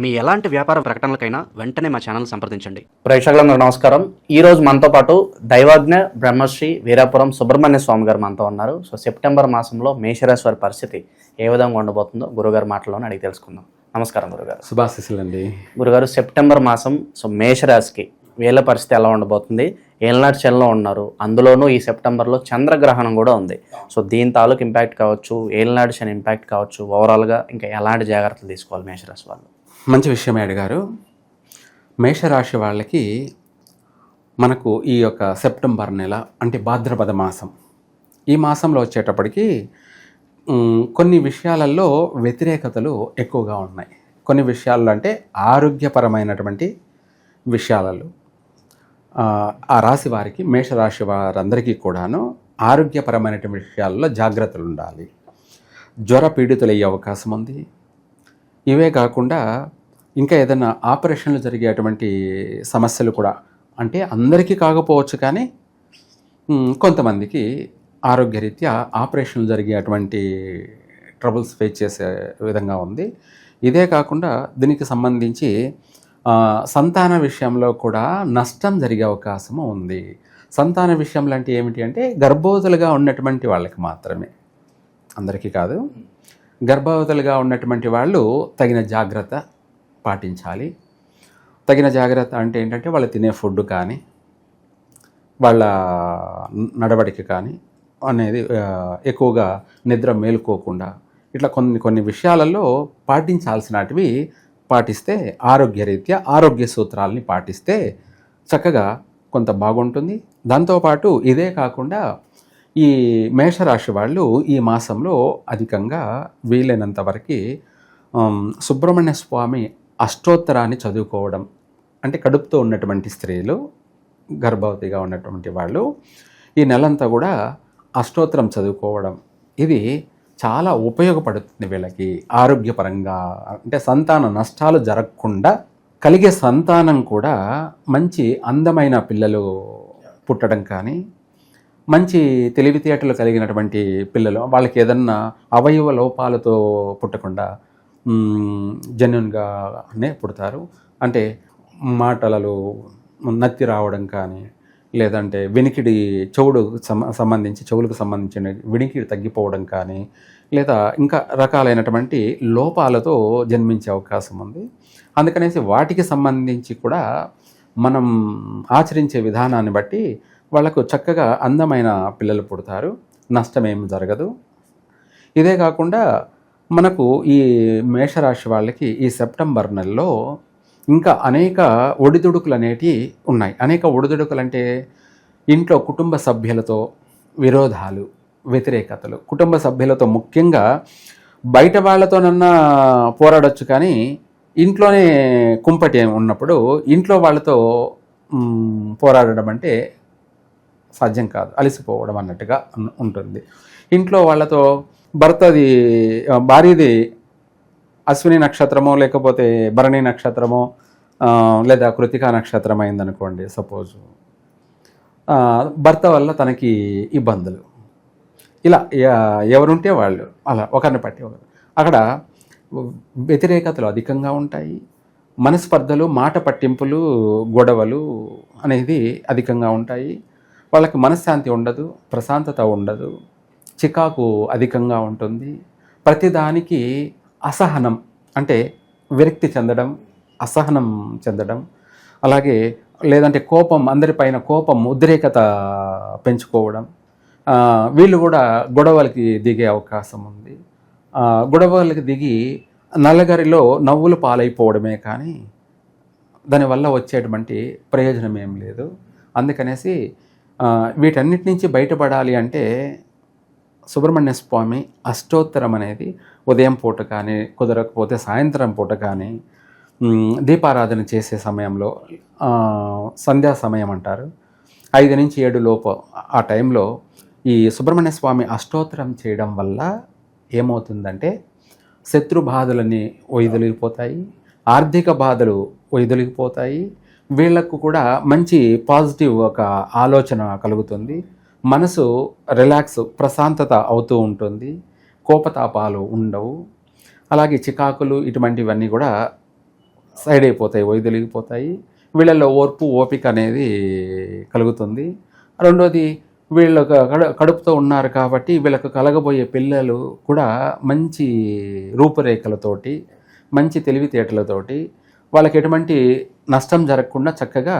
మీ ఎలాంటి వ్యాపార ప్రకటనలకైనా వెంటనే మా ఛానల్ సంప్రదించండి. ప్రేక్షకులందరూ నమస్కారం. ఈ రోజు మనతో పాటు దైవాజ్ఞ బ్రహ్మశ్రీ వీరాపురం సుబ్రహ్మణ్య స్వామి గారు మనతో ఉన్నారు. సో సెప్టెంబర్ మాసంలో మేషరాశి వారి పరిస్థితి ఏ విధంగా ఉండబోతుందో గురుగారు మాటల్లోనే అడిగి తెలుసుకుందాం. నమస్కారం గురుగారు. శుభాశిస్సులండి. గురుగారు సెప్టెంబర్ మాసం సో మేషరాశికి వీళ్ళ పరిస్థితి ఎలా ఉండబోతుంది? ఏళ్ళనాటి చెల్లో ఉన్నారు. అందులోనూ ఈ సెప్టెంబర్లో చంద్రగ్రహణం కూడా ఉంది. సో దీని తాలూకు ఇంపాక్ట్ కావచ్చు ఏళ్ళనాటి శని ఇంపాక్ట్ కావచ్చు ఓవరాల్గా ఇంకా ఎలాంటి జాగ్రత్తలు తీసుకోవాలి మేషరాశి వాళ్ళు? మంచి విషయమే అడిగారు. మేషరాశి వాళ్ళకి మనకు ఈ యొక్క సెప్టెంబర్ నెల అంటే భాద్రపద మాసం. ఈ మాసంలో వచ్చేటప్పటికి కొన్ని విషయాలలో వ్యతిరేకతలు ఎక్కువగా ఉన్నాయి. కొన్ని విషయాల్లో అంటే ఆరోగ్యపరమైనటువంటి విషయాలలో. ఆ, రాశి వారికి మేషరాశి వారందరికీ కూడాను ఆరోగ్యపరమైనటువంటి విషయాల్లో జాగ్రత్తలు ఉండాలి. జ్వర పీడితులయ్యే అవకాశం ఉంది. ఇవే కాకుండా ఇంకా ఏదైనా ఆపరేషన్లు జరిగేటువంటి సమస్యలు కూడా అంటే అందరికీ కాకపోవచ్చు కానీ కొంతమందికి ఆరోగ్యరీత్యా ఆపరేషన్లు జరిగేటువంటి ట్రబుల్స్ ఫేస్ చేసే విధంగా ఉంది. ఇదే కాకుండా దీనికి సంబంధించి సంతాన విషయంలో కూడా నష్టం జరిగే అవకాశము ఉంది. సంతాన విషయంలో అంటే ఏమిటి అంటే గర్భవతులుగా ఉన్నటువంటి వాళ్ళకి మాత్రమే. అందరికీ కాదు. గర్భవతులుగా ఉన్నటువంటి వాళ్ళు తగిన జాగ్రత్త పాటించాలి. తగిన జాగ్రత్త అంటే ఏంటంటే వాళ్ళు తినే ఫుడ్ కానీ వాళ్ళ నడవడిక కానీ అనేది ఎక్కువగా నిద్ర మేలుకోకుండా ఇట్లా కొన్ని కొన్ని విషయాలలో పాటించాల్సినటివి పాటిస్తే ఆరోగ్యరీత్యా ఆరోగ్య సూత్రాలని పాటిస్తే చక్కగా కొంత బాగుంటుంది. దాంతోపాటు ఇదే కాకుండా ఈ మేషరాశి వాళ్ళు ఈ మాసంలో అధికంగా వీలైనంత వరకు సుబ్రహ్మణ్య స్వామి అష్టోత్తరాన్ని చదువుకోవడం అంటే కడుపుతో ఉన్నటువంటి స్త్రీలు గర్భవతిగా ఉన్నటువంటి వాళ్ళు ఈ నెలంతా కూడా అష్టోత్తరం చదువుకోవడం ఇది చాలా ఉపయోగపడుతుంది వీళ్ళకి ఆరోగ్యపరంగా. అంటే సంతాన నష్టాలు జరగకుండా కలిగే సంతానం కూడా మంచి అందమైన పిల్లలు పుట్టడం కానీ మంచి తెలివితేటలు కలిగినటువంటి పిల్లలు. వాళ్ళకి ఏదన్నా అవయవ లోపాలతో పుట్టకుండా జెన్యున్గానే పుడతారు. అంటే మాటలలో నత్తి రావడం కానీ లేదంటే వెనికిడి చెవుడు సమ సంబంధించి చెవులకు సంబంధించిన వినికిడి తగ్గిపోవడం కానీ లేదా ఇంకా రకాలైనటువంటి లోపాలతో జన్మించే అవకాశం ఉంది. అందుకనేసి వాటికి సంబంధించి కూడా మనం ఆచరించే విధానాన్ని బట్టి వాళ్ళకు చక్కగా అందమైన పిల్లలు పుడతారు. నష్టమేమి జరగదు. ఇదే కాకుండా మనకు ఈ మేషరాశి వాళ్ళకి ఈ సెప్టెంబర్ నెలలో ఇంకా అనేక ఒడిదుడుకులు అనేటివి ఉన్నాయి. అనేక ఒడిదుడుకులు అంటే ఇంట్లో కుటుంబ సభ్యులతో విరోధాలు వ్యతిరేకతలు. కుటుంబ సభ్యులతో ముఖ్యంగా బయట వాళ్ళతోనన్నా పోరాడొచ్చు కానీ ఇంట్లోనే కుంపటి ఉన్నప్పుడు ఇంట్లో వాళ్ళతో పోరాడడం అంటే సాధ్యం కాదు. అలసిపోవడం అన్నట్టుగా ఉంటుంది. ఇంట్లో వాళ్ళతో భర్తది భార్యది అశ్విని నక్షత్రమో లేకపోతే భరణి నక్షత్రమో లేదా కృతికా నక్షత్రం అయిందనుకోండి సపోజు భర్త వల్ల తనకి ఇబ్బందులు. ఇలా ఎవరుంటే వాళ్ళు. అలా ఒకరిని పట్టి ఒకరు అక్కడ వ్యతిరేకతలు అధికంగా ఉంటాయి. మనస్పర్ధలు మాట పట్టింపులు గొడవలు అనేది అధికంగా ఉంటాయి. వాళ్ళకి మనశ్శాంతి ఉండదు ప్రశాంతత ఉండదు చికాకు అధికంగా ఉంటుంది. ప్రతిదానికి అసహనం అంటే విరక్తి చెందడం అసహనం చెందడం అలాగే లేదంటే కోపం అందరిపైన కోపం ఉద్రేకత పెంచుకోవడం. వీళ్ళు కూడా గొడవలకి దిగే అవకాశం ఉంది. గొడవలకి దిగి నల్లగరిలో నవ్వులు పాలైపోవడమే కానీ దానివల్ల వచ్చేటువంటి ప్రయోజనం ఏం లేదు. అందుకనేసి వీటన్నిటి నుంచి బయటపడాలి అంటే సుబ్రహ్మణ్య స్వామి అష్టోత్తరం అనేది ఉదయం పూట కానీ కుదరకపోతే సాయంత్రం పూట కానీ దీపారాధన చేసే సమయంలో సంధ్యా సమయం అంటారు. ఐదు నుంచి ఏడు లోపు ఆ టైంలో ఈ సుబ్రహ్మణ్య స్వామి అష్టోత్తరం చేయడం వల్ల ఏమవుతుందంటే శత్రు బాధలన్నీ వైదొలిగిపోతాయి ఆర్థిక బాధలు వైదొలిగిపోతాయి వీళ్ళకు కూడా మంచి పాజిటివ్ ఒక ఆలోచన కలుగుతుంది. మనసు రిలాక్స్ ప్రశాంతత అవుతూ ఉంటుంది. కోపతాపాలు ఉండవు. అలాగే చికాకులు ఇటువంటివన్నీ కూడా సైడ్ అయిపోతాయి వైదొలిగిపోతాయి. వీళ్ళల్లో ఓర్పు ఓపిక అనేది కలుగుతుంది. రెండోది వీళ్ళ కడు కడుపుతో ఉన్నారు కాబట్టి వీళ్ళకు కలగబోయే పిల్లలు కూడా మంచి రూపురేఖలతోటి మంచి తెలివితేటలతోటి వాళ్ళకి ఎటువంటి నష్టం జరగకుండా చక్కగా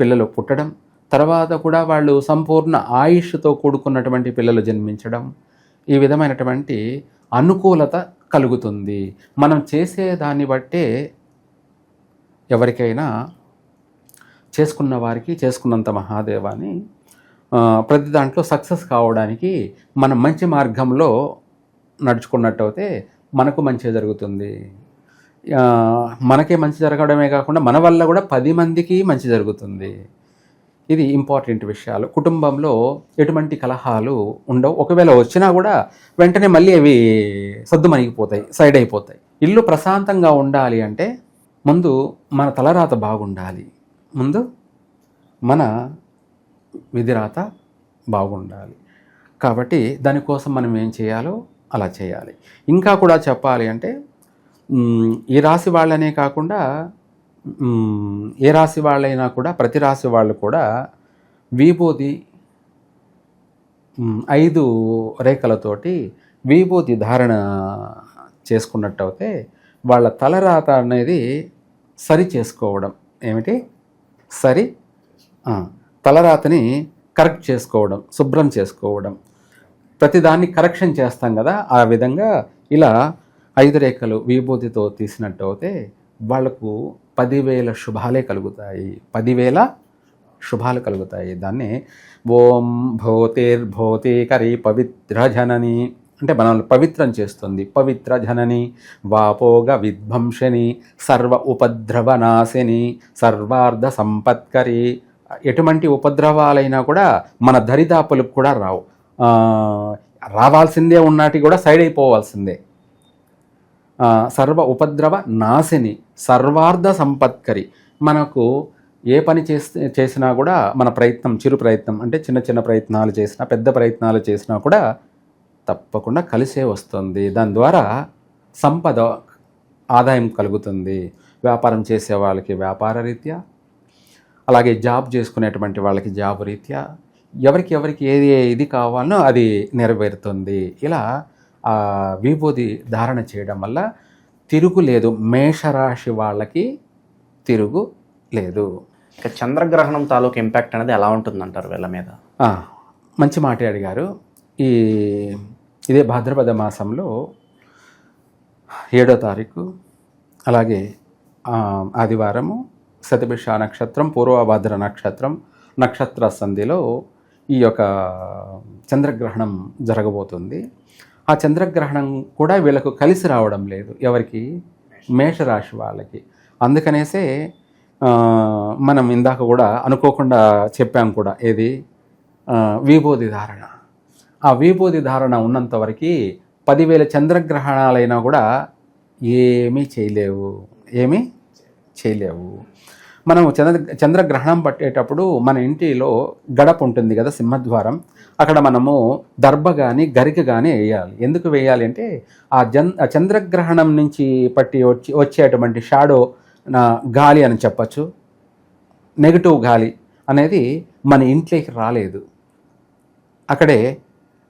పిల్లలు పుట్టడం తర్వాత కూడా వాళ్ళు సంపూర్ణ ఆయుష్తో కూడుకున్నటువంటి పిల్లలు జన్మించడం ఈ విధమైనటువంటి అనుకూలత కలుగుతుంది. మనం చేసే దాన్ని బట్టే ఎవరికైనా చేసుకున్న వారికి చేసుకున్నంత మహాదేవాన్ని ప్రతి దాంట్లో సక్సెస్ కావడానికి మనం మంచి మార్గంలో నడుచుకున్నట్టయితే మనకు మంచి జరుగుతుంది. మనకే మంచి జరగడమే కాకుండా మన వల్ల కూడా పది మందికి మంచి జరుగుతుంది. ఇది ఇంపార్టెంట్ విషయాలు. కుటుంబంలో ఎటువంటి కలహాలు ఉండవు. ఒకవేళ వచ్చినా కూడా వెంటనే మళ్ళీ అవి సద్దుమణిగిపోతాయి సైడ్ అయిపోతాయి. ఇల్లు ప్రశాంతంగా ఉండాలి అంటే ముందు మన తలరాత బాగుండాలి. ముందు మన విధిరాత బాగుండాలి. కాబట్టి దానికోసం మనం ఏం చేయాలో అలా చేయాలి. ఇంకా కూడా చెప్పాలి అంటే ఈ రాశి వాళ్ళనే కాకుండా ఏ రాశి వాళ్ళైనా కూడా ప్రతి రాశి వాళ్ళు కూడా విభూతి ఐదు రేఖలతోటి విభూతి ధారణ చేసుకున్నట్టయితే వాళ్ళ తలరాత అనేది సరి చేసుకోవడం. ఏమిటి? సరి తలరాతని కరెక్ట్ చేసుకోవడం శుభ్రం చేసుకోవడం. ప్రతిదాన్ని కరెక్షన్ చేస్తాం కదా ఆ విధంగా ఇలా ఐదు రేఖలు విభూతితో తీసినట్టు అయితే వాళ్ళకు పదివేల శుభాలే కలుగుతాయి. పదివేల శుభాలు కలుగుతాయి. దాన్ని ఓం భూతిర్భూతికరి పవిత్ర జనని అంటే మనల్ని పవిత్రం చేస్తుంది. పవిత్ర జనని వాపోగ విధ్వంసని సర్వ ఉపద్రవనాశిని సర్వార్ధ సంపత్కరి. ఎటువంటి ఉపద్రవాలైనా కూడా మన దరిదాపులకు కూడా రావు. రావాల్సిందే ఉన్నాటి కూడా సైడ్ అయిపోవాల్సిందే. సర్వ ఉపద్రవ నాశిని సర్వార్థ సంపత్కరి. మనకు ఏ పని చేస్తే చేసినా కూడా మన ప్రయత్నం చిరు ప్రయత్నం అంటే చిన్న చిన్న ప్రయత్నాలు చేసినా పెద్ద ప్రయత్నాలు చేసినా కూడా తప్పకుండా కలిసే వస్తుంది. దాని ద్వారా సంపద ఆదాయం కలుగుతుంది. వ్యాపారం చేసే వాళ్ళకి వ్యాపార రీత్యా అలాగే జాబ్ చేసుకునేటువంటి వాళ్ళకి జాబ్ రీత్యా ఎవరికి ఎవరికి ఏది ఇది కావాలనో అది నెరవేరుతుంది. ఇలా విభూది ధారణ చేయడం వల్ల తిరుగులేదు మేషరాశి వాళ్ళకి తిరుగు లేదు. ఇక చంద్రగ్రహణం తాలూకు ఇంపాక్ట్ అనేది ఎలా ఉంటుందంటారు వీళ్ళ మీద? మంచి మాట అడిగారు. ఈ ఇదే భాద్రపద మాసంలో ఏడో తారీఖు అలాగే ఆదివారము శతభిష నక్షత్రం పూర్వభద్ర నక్షత్రం నక్షత్ర సంధిలో ఈ యొక్క చంద్రగ్రహణం జరగబోతుంది. ఆ చంద్రగ్రహణం కూడా వీళ్ళకు కలిసి రావడం లేదు. ఎవరికి? మేషరాశి వాళ్ళకి. అందుకనేసే మనం ఇందాక కూడా అనుకోకుండా చెప్పాం కూడా ఏది? ఆ, విభూది ధారణ. ఆ విభూది ధారణ ఉన్నంత వరకు పదివేల చంద్రగ్రహణాలైనా కూడా ఏమీ చేయలేవు. ఏమీ చేయలేవు. మనం చంద్ర చంద్రగ్రహణం పట్టేటప్పుడు మన ఇంటిలో గడప ఉంటుంది కదా సింహద్వారం. అక్కడ మనము దర్భ కానీ గరిక కానీ వేయాలి. ఎందుకు వేయాలి అంటే ఆ జన్ చంద్రగ్రహణం నుంచి పట్టి వచ్చి వచ్చేటువంటి షాడో నా గాలి అని చెప్పచ్చు. నెగటివ్ గాలి అనేది మన ఇంట్లోకి రాలేదు. అక్కడే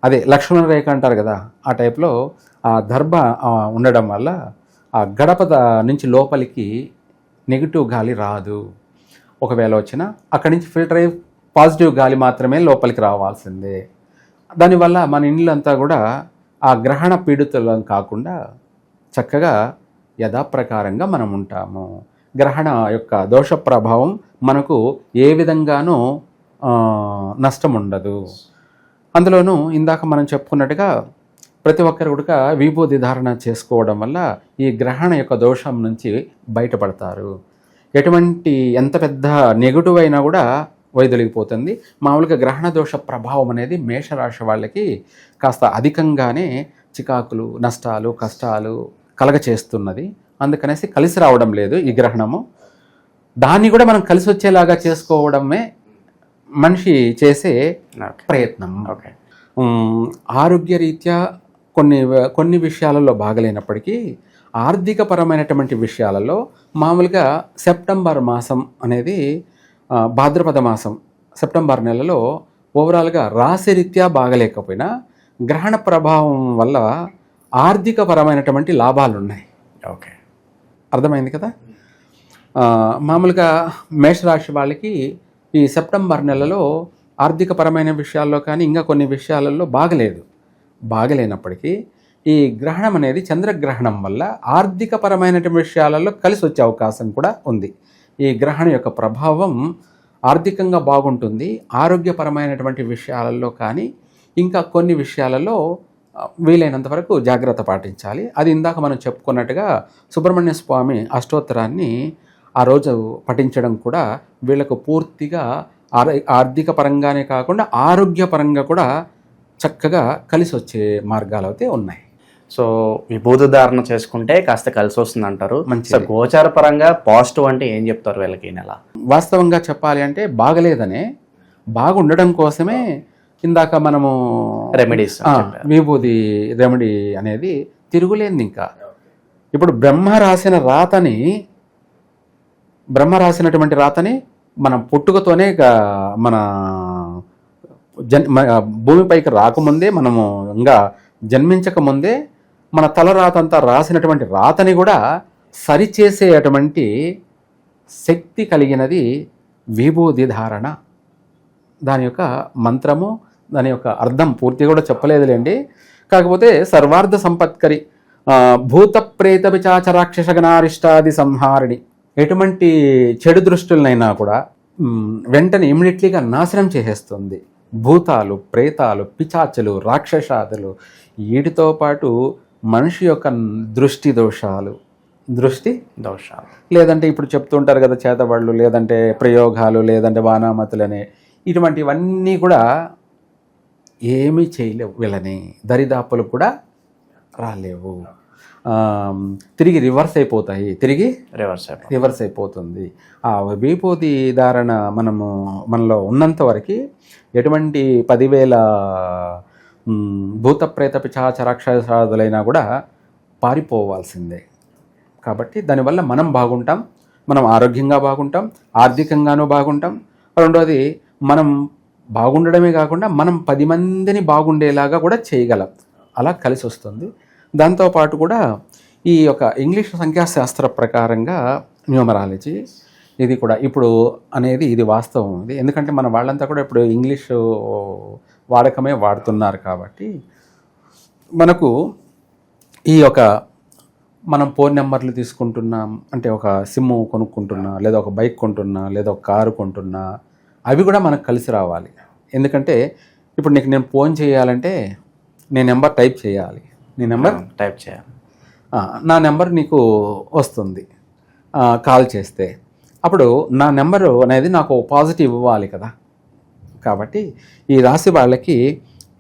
అదే లక్ష్మణ రేఖ అంటారు కదా ఆ టైప్లో ఆ దర్భ ఉండడం వల్ల ఆ గడప నుంచి లోపలికి నెగిటివ్ గాలి రాదు. ఒకవేళ వచ్చినా అక్కడి నుంచి ఫిల్టర్ అయ్యి పాజిటివ్ గాలి మాత్రమే లోపలికి రావాల్సిందే. దానివల్ల మన ఇండ్లంతా కూడా ఆ గ్రహణ పీడితులం కాకుండా చక్కగా యథాప్రకారంగా మనం ఉంటాము. గ్రహణ యొక్క దోష ప్రభావం మనకు ఏ విధంగానూ నష్టం ఉండదు. అందులోనూ ఇందాక మనం చెప్పుకున్నట్టుగా ప్రతి ఒక్కరు కూడా విభూది ధారణ చేసుకోవడం వల్ల ఈ గ్రహణ యొక్క దోషం నుంచి బయటపడతారు. ఎటువంటి ఎంత పెద్ద నెగటివ్ అయినా కూడా వైదొలిగిపోతుంది. మామూలుగా గ్రహణ దోష ప్రభావం అనేది మేషరాశి వాళ్ళకి కాస్త అధికంగానే చికాకులు నష్టాలు కష్టాలు కలగచేస్తున్నది. అందుకనేసి కలిసి రావడం లేదు ఈ గ్రహణము. దాన్ని కూడా మనం కలిసి వచ్చేలాగా చేసుకోవడమే మనిషి చేసే ప్రయత్నం. ఓకే. ఉమ్, ఆరోగ్యరీత్యా కొన్ని కొన్ని విషయాలలో బాగలేనప్పటికీ ఆర్థికపరమైనటువంటి విషయాలలో మామూలుగా సెప్టెంబర్ మాసం అనేది భాద్రపద మాసం సెప్టెంబర్ నెలలో ఓవరాల్గా రాశిరీత్యా బాగలేకపోయినా గ్రహణ ప్రభావం వల్ల ఆర్థికపరమైనటువంటి లాభాలు ఉన్నాయి ఓకే. అర్థమైంది కదా? మామూలుగా మేషరాశి వాళ్ళకి ఈ సెప్టెంబర్ నెలలో ఆర్థికపరమైన విషయాల్లో కానీ ఇంకా కొన్ని విషయాలలో బాగలేదు. బాగలేనప్పటికీ ఈ గ్రహణం అనేది చంద్రగ్రహణం వల్ల ఆర్థికపరమైనటువంటి విషయాలలో కలిసి వచ్చే అవకాశం కూడా ఉంది. ఈ గ్రహణం యొక్క ప్రభావం ఆర్థికంగా బాగుంటుంది ఆరోగ్యపరమైనటువంటి విషయాలలో కానీ ఇంకా కొన్ని విషయాలలో వీలైనంత వరకు జాగ్రత్త పాటించాలి. అది ఇందాక మనం చెప్పుకున్నట్టుగా సుబ్రహ్మణ్య స్వామి అష్టోత్తరాన్ని ఆ రోజు పఠించడం కూడా వీళ్ళకు పూర్తిగా ఆర్థిక పరంగానే కాకుండా ఆరోగ్యపరంగా కూడా చక్కగా కలిసి వచ్చే మార్గాలు అయితే ఉన్నాయి. సో విభూతి ధారణ చేసుకుంటే కాస్త కలిసి వస్తుంది అంటారు మంచిది. సో గోచార పరంగా పాజిటివ్ అంటే ఏం చెప్తారు వీళ్ళకి ఈ నెల? వాస్తవంగా చెప్పాలి అంటే బాగలేదనే బాగుండడం కోసమే ఇందాక మనము రెమెడీస్ విభూది రెమెడీ అనేది తిరుగులేంది ఇంకా. ఇప్పుడు బ్రహ్మ రాసిన రాతని బ్రహ్మ రాసినటువంటి రాతని మనం పుట్టుకతోనే మన జన్ భూమిపైకి రాకముందే మనము ఇంకా జన్మించక ముందే మన తల రాతంతా రాసినటువంటి రాతని కూడా సరిచేసేటువంటి శక్తి కలిగినది విభూది ధారణ. దాని యొక్క మంత్రము దాని యొక్క అర్థం పూర్తిగా కూడా చెప్పలేదులేండి. కాకపోతే సర్వార్థ సంపత్కరి భూత ప్రేత విచాచరాక్షసగనారిష్టాది సంహారిణి ఎటువంటి చెడు దృష్టులనైనా కూడా వెంటనే ఇమ్మీడియట్లీగా నాశనం చేసేస్తుంది. భూతాలు ప్రేతాలు పిచాచులు రాక్షసాదులు వీటితో పాటు మనిషి యొక్క దృష్టి దోషాలు. దృష్టి దోషాలు. లేదంటే ఇప్పుడు చెప్తుంటారు కదా చేతబడులు లేదంటే ప్రయోగాలు లేదంటే వానామతులు అనే ఇటువంటివన్నీ కూడా ఏమీ చేయలేవు వీళ్ళని. దరిదాపులు కూడా రాలేవు. తిరిగి రివర్స్ అయిపోతాయి. తిరిగి రివర్స్ రివర్స్ అయిపోతుంది. ఆ విభూతి ధారణ మనము మనలో ఉన్నంత వరకు ఎటువంటి పదివేల భూత ప్రేత పిచాచ రాక్షసాదులైనా కూడా పారిపోవాల్సిందే. కాబట్టి దానివల్ల మనం బాగుంటాం మనం ఆరోగ్యంగా బాగుంటాం ఆర్థికంగానూ బాగుంటాం. రెండోది మనం బాగుండడమే కాకుండా మనం పది మందిని బాగుండేలాగా కూడా చేయగలం. అలా కలిసి వస్తుంది. దాంతోపాటు కూడా ఈ యొక్క ఇంగ్లీష్ సంఖ్యాశాస్త్ర ప్రకారంగా న్యూమరాలజీ ఇది కూడా ఇప్పుడు అనేది ఇది వాస్తవం ఇది. ఎందుకంటే మన వాళ్ళంతా కూడా ఇప్పుడు ఇంగ్లీష్ వాడకమే వాడుతున్నారు కాబట్టి మనకు ఈ యొక్క మనం ఫోన్ నెంబర్లు తీసుకుంటున్నాం అంటే ఒక సిమ్ కొనుక్కుంటున్నా లేదా ఒక బైక్ కొంటున్నా లేదా ఒక కారు కొంటున్నా అవి కూడా మనకు కలిసి రావాలి. ఎందుకంటే ఇప్పుడు నీకు నేను ఫోన్ చేయాలంటే నేను నెంబర్ టైప్ చేయాలి. నీ నెంబర్? టైప్ చేయాలి నా నెంబర్ నీకు వస్తుంది. కాల్ చేస్తే. అప్పుడు నా నెంబరు అనేది నాకు పాజిటివ్ ఇవ్వాలి కదా. కాబట్టి ఈ రాశి వాళ్ళకి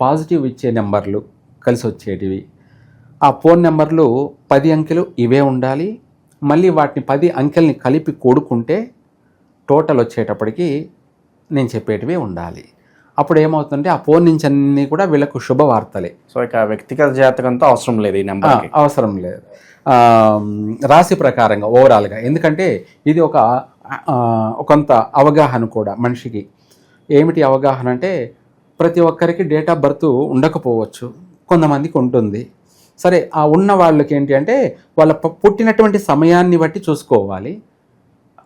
పాజిటివ్ ఇచ్చే నెంబర్లు కలిసి వచ్చేటివి. ఆ ఫోన్ నెంబర్లు పది అంకెలు ఇవే ఉండాలి. మళ్ళీ వాటిని పది అంకెల్ని కలిపి కూడుకుంటే టోటల్ వచ్చేటప్పటికి నేను చెప్పేటివే ఉండాలి. అప్పుడు ఏమవుతుందంటే ఆ ఫోన్ నుంచి అన్నీ కూడా వీళ్ళకు శుభవార్తలే. సో ఇక వ్యక్తిగత జాతకంతో అవసరం లేదు ఈ ఆ, నెంబర్కి. అవసరం లేదు. రాశి ప్రకారంగా ఓవరాల్గా ఎందుకంటే ఇది ఒక కొంత అవగాహన కూడా మనిషికి. ఏమిటి అవగాహన అంటే ప్రతి ఒక్కరికి డేట్ ఆఫ్ బర్త్ ఉండకపోవచ్చు. కొంతమందికి ఉంటుంది. సరే ఆ ఉన్న వాళ్ళకి ఏంటి అంటే వాళ్ళ పుట్టినటువంటి సమయాన్ని బట్టి చూసుకోవాలి.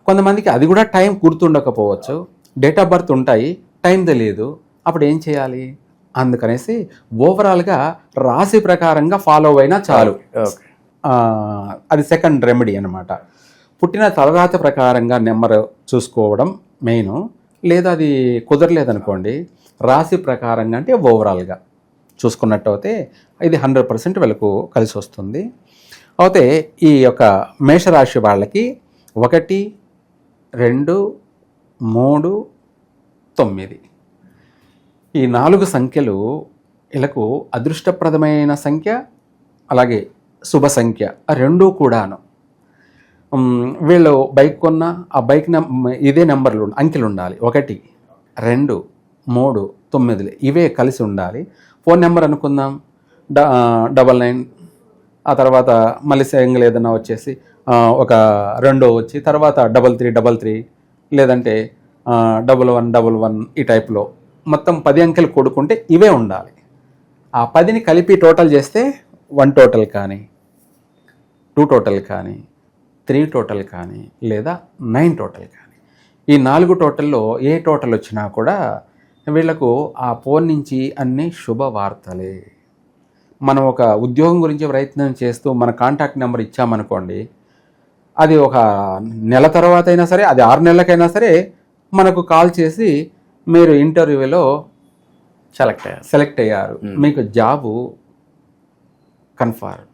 కొంతమందికి అది కూడా టైం గుర్తుండకపోవచ్చు. డేట్ ఆఫ్ బర్త్ ఉంటాయి. టైం తెలియదు అప్పుడు ఏం చేయాలి? అందుకనేసి ఓవరాల్గా రాశి ప్రకారంగా ఫాలో అయినా చాలు. అది సెకండ్ రెమెడీ అనమాట పుట్టిన తలరాత ప్రకారంగా నెంబర్ చూసుకోవడం మెయిన్. లేదా అది కుదరలేదనుకోండి రాశి ప్రకారంగా అంటే ఓవరాల్గా చూసుకున్నట్టు అయితే ఇది హండ్రెడ్ పర్సెంట్ వీళ్ళకు కలిసి వస్తుంది. అయితే ఈ యొక్క మేషరాశి వాళ్ళకి ఒకటి రెండు మూడు తొమ్మిది. ఈ నాలుగు సంఖ్యలు వీళ్ళకు అదృష్టప్రదమైన సంఖ్య అలాగే శుభ సంఖ్య రెండూ కూడాను. వీళ్ళు బైక్ కొన్న ఆ బైక్ నెం ఇదే నెంబర్లు అంకెలు ఉండాలి ఒకటి రెండు మూడు తొమ్మిదిలు. ఇవే కలిసి ఉండాలి. ఫోన్ నెంబర్ అనుకుందాం. డ డబల్ నైన్. ఆ తర్వాత మళ్ళీ సింగిల్ ఏదైనా వచ్చేసి ఒక రెండో వచ్చి తర్వాత డబల్ త్రీ డబల్ త్రీ లేదంటే డబుల్ వన్ డబుల్ వన్ ఈ టైప్లో మొత్తం పది అంకెలు కూడుకుంటే ఇవే ఉండాలి. ఆ పదిని కలిపి టోటల్ చేస్తే వన్ టోటల్ కానీ టూ టోటల్ కానీ త్రీ టోటల్ కానీ లేదా నైన్ టోటల్ కానీ. ఈ నాలుగు టోటల్లో ఏ టోటల్ వచ్చినా కూడా వీళ్ళకు ఆ ఫోన్ నుంచి అన్ని శుభవార్తలే మనం ఒక ఉద్యోగం గురించి ప్రయత్నం చేస్తూ మన కాంటాక్ట్ నెంబర్ ఇచ్చామనుకోండి అది ఒక నెల తర్వాత అయినా సరే అది ఆరు నెలలకైనా సరే మనకు కాల్ చేసి మీరు ఇంటర్వ్యూలో సెలెక్ట్ అయ్యారు. సెలెక్ట్ అయ్యారు. మీకు జాబు కన్ఫర్మ్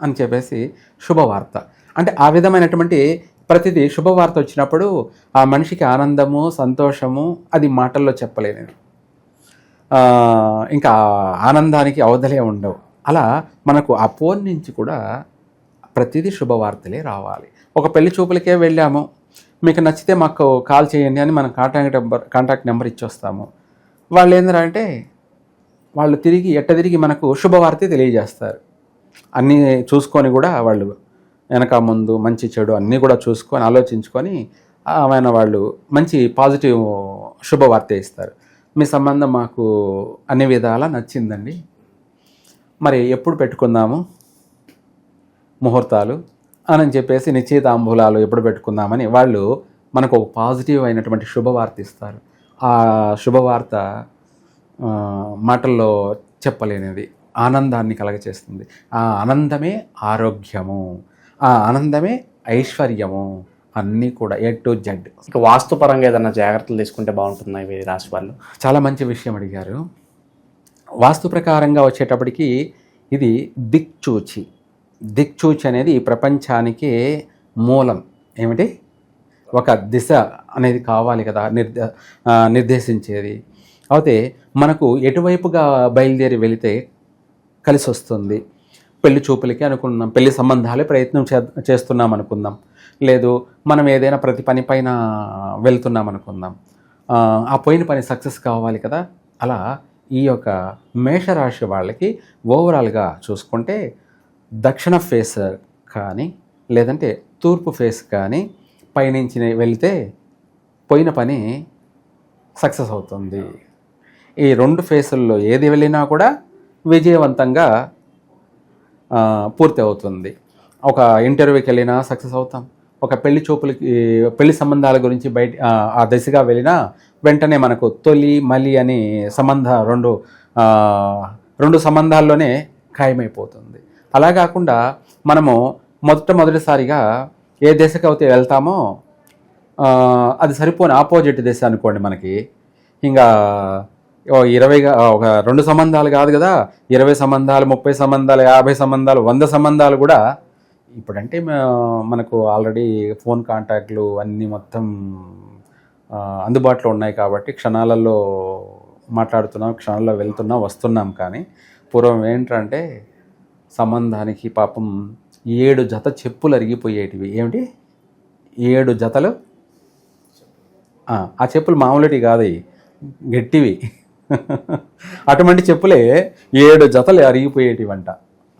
అని చెప్పేసి శుభవార్త. అంటే ఆ విధమైనటువంటి ప్రతిదీ శుభవార్త వచ్చినప్పుడు ఆ మనిషికి ఆనందము సంతోషము అది మాటల్లో చెప్పలేనిది ఆ, ఇంకా ఆనందానికి అవధలే ఉండవు. అలా మనకు ఆ ఫోన్ నుంచి కూడా ప్రతిదీ శుభవార్తలే రావాలి. ఒక పెళ్ళి చూపులకే వెళ్ళాము. మీకు నచ్చితే మాకు కాల్ చేయండి అని మనం కాంటాక్ట్ నెంబర్ కాంటాక్ట్ నెంబర్ ఇచ్చొస్తాము. వాళ్ళు ఏంటంటే వాళ్ళు తిరిగి ఎట్ట తిరిగి మనకు శుభవార్త తెలియజేస్తారు. అన్నీ చూసుకొని కూడా వాళ్ళు వెనక ముందు మంచి చెడు అన్నీ కూడా చూసుకొని ఆలోచించుకొని ఆమెన వాళ్ళు మంచి పాజిటివ్ శుభవార్త ఇస్తారు. మీ సంబంధం మాకు అన్ని విధాలా నచ్చిందండి. మరి ఎప్పుడు పెట్టుకుందాము? ముహూర్తాలు? అని చెప్పేసి నిశ్చితాంబూలాలు ఎప్పుడు పెట్టుకుందామని వాళ్ళు మనకు ఒక పాజిటివ్ అయినటువంటి శుభవార్త ఇస్తారు. ఆ శుభవార్త మాటల్లో చెప్పలేనిది ఆనందాన్ని కలగచేస్తుంది. ఆ ఆనందమే ఆరోగ్యము ఆ ఆనందమే ఐశ్వర్యము అన్నీ కూడా ఏ టు జెడ్ ఇక వాస్తుపరంగా ఏదైనా జాగ్రత్తలు తీసుకుంటే బాగుంటుంది ఇవి రాశి వాళ్ళు? చాలా మంచి విషయం అడిగారు. వాస్తు ప్రకారంగా వచ్చేటప్పటికి ఇది దిక్చూచి. దిక్చూచి అనేది ఈ ప్రపంచానికి మూలం. ఏమిటి? ఒక దిశ అనేది కావాలి కదా నిర్ద నిర్దేశించేది. అయితే మనకు ఎటువైపుగా బయలుదేరి వెళితే కలిసి వస్తుంది పెళ్ళి చూపులకి అనుకున్నాం పెళ్ళి సంబంధాలే ప్రయత్నం చే చేస్తున్నాం అనుకుందాం. లేదు మనం ఏదైనా ప్రతి పని పైన వెళ్తున్నాం అనుకుందాం. ఆ పోయిన పని సక్సెస్ కావాలి కదా. అలా ఈ యొక్క మేషరాశి వాళ్ళకి ఓవరాల్గా చూసుకుంటే దక్షిణ ఫేస్ కానీ లేదంటే తూర్పు ఫేస్ కానీ పైనుంచి వెళితే పోయిన పని సక్సెస్ అవుతుంది. ఈ రెండు ఫేసుల్లో ఏది వెళ్ళినా కూడా విజయవంతంగా పూర్తి అవుతుంది. ఒక ఇంటర్వ్యూకి వెళ్ళినా సక్సెస్ అవుతాం. ఒక పెళ్ళి చూపులకి పెళ్ళి సంబంధాల గురించి బయట ఆ, దిశగా వెళ్ళినా వెంటనే మనకు తొలి మలి అని సంబంధ రెండు రెండు సంబంధాల్లోనే ఖాయమైపోతుంది. అలా కాకుండా మనము మొదట మొదటిసారిగా ఏ దేశకైతే అయితే వెళ్తామో అది సరిపోని ఆపోజిట్ దేశం అనుకోండి మనకి. ఇంకా ఇరవై ఇరవైగా ఒక రెండు సంబంధాలు కాదు కదా ఇరవై సంబంధాలు ముప్పై సంబంధాలు యాభై సంబంధాలు వంద సంబంధాలు కూడా ఇప్పుడంటే మనకు ఆల్రెడీ ఫోన్ కాంటాక్ట్లు అన్నీ మొత్తం అందుబాటులో ఉన్నాయి కాబట్టి క్షణాలలో మాట్లాడుతున్నాం క్షణాల్లో వెళ్తున్నాం వస్తున్నాం కానీ పూర్వం ఏంటంటే సంబంధానికి పాపం ఏడు జత చెప్పులు అరిగిపోయేటివి. ఏమిటి? ఏడు జతలు? ఆ, చెప్పులు మామూలుటి కాదు గట్టివి. అటువంటి చెప్పులే ఏడు జతలు అరిగిపోయేటివంట.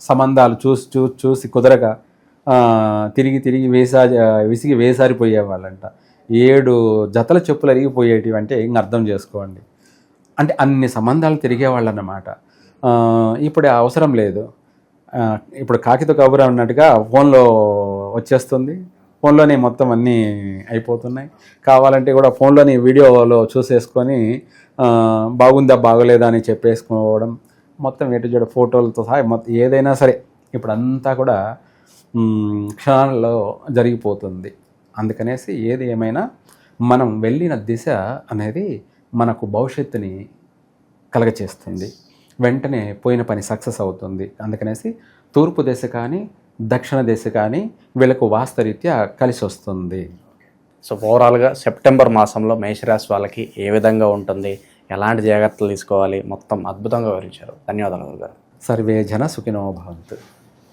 సంబంధాలు చూసి చూసి చూసి కుదరక తిరిగి తిరిగి వేసా విసిగి వేసారిపోయేవాళ్ళంట. ఏడు జతల చెప్పులు అరిగిపోయేటివి అంటే ఇంక అర్థం చేసుకోండి. అంటే అన్ని సంబంధాలు తిరిగేవాళ్ళు అన్నమాట ఇప్పుడు అవసరం లేదు. ఇప్పుడు కాకితో కబురు అన్నట్టుగా ఫోన్లో వచ్చేస్తుంది. ఫోన్లోనే మొత్తం అన్నీ అయిపోతున్నాయి. కావాలంటే కూడా ఫోన్లోని వీడియోలో చూసేసుకొని బాగుందా బాగోలేదా అని చెప్పేసుకోవడం మొత్తం ఎటు చూడ ఫోటోలతో సహా మొత్తం ఏదైనా సరే ఇప్పుడు అంతా కూడా క్షణాల్లో జరిగిపోతుంది. అందుకనేసి ఏది ఏమైనా మనం వెళ్ళిన దిశ అనేది మనకు భవిష్యత్తుని కలగచేస్తుంది. వెంటనే పోయిన పని సక్సెస్ అవుతుంది. అందుకనేసి తూర్పు దిశ కానీ దక్షిణ దిశ కానీ వీళ్ళకు వాస్తరీత్యా కలిసి వస్తుంది. సో ఓవరాల్గా సెప్టెంబర్ మాసంలో మేషరాశి వాళ్ళకి ఏ విధంగా ఉంటుంది? ఎలాంటి జాగ్రత్తలు తీసుకోవాలి? మొత్తం అద్భుతంగా వివరించారు. ధన్యవాదాలు గురుగారు. సర్వే జన సుఖినో భవంతు.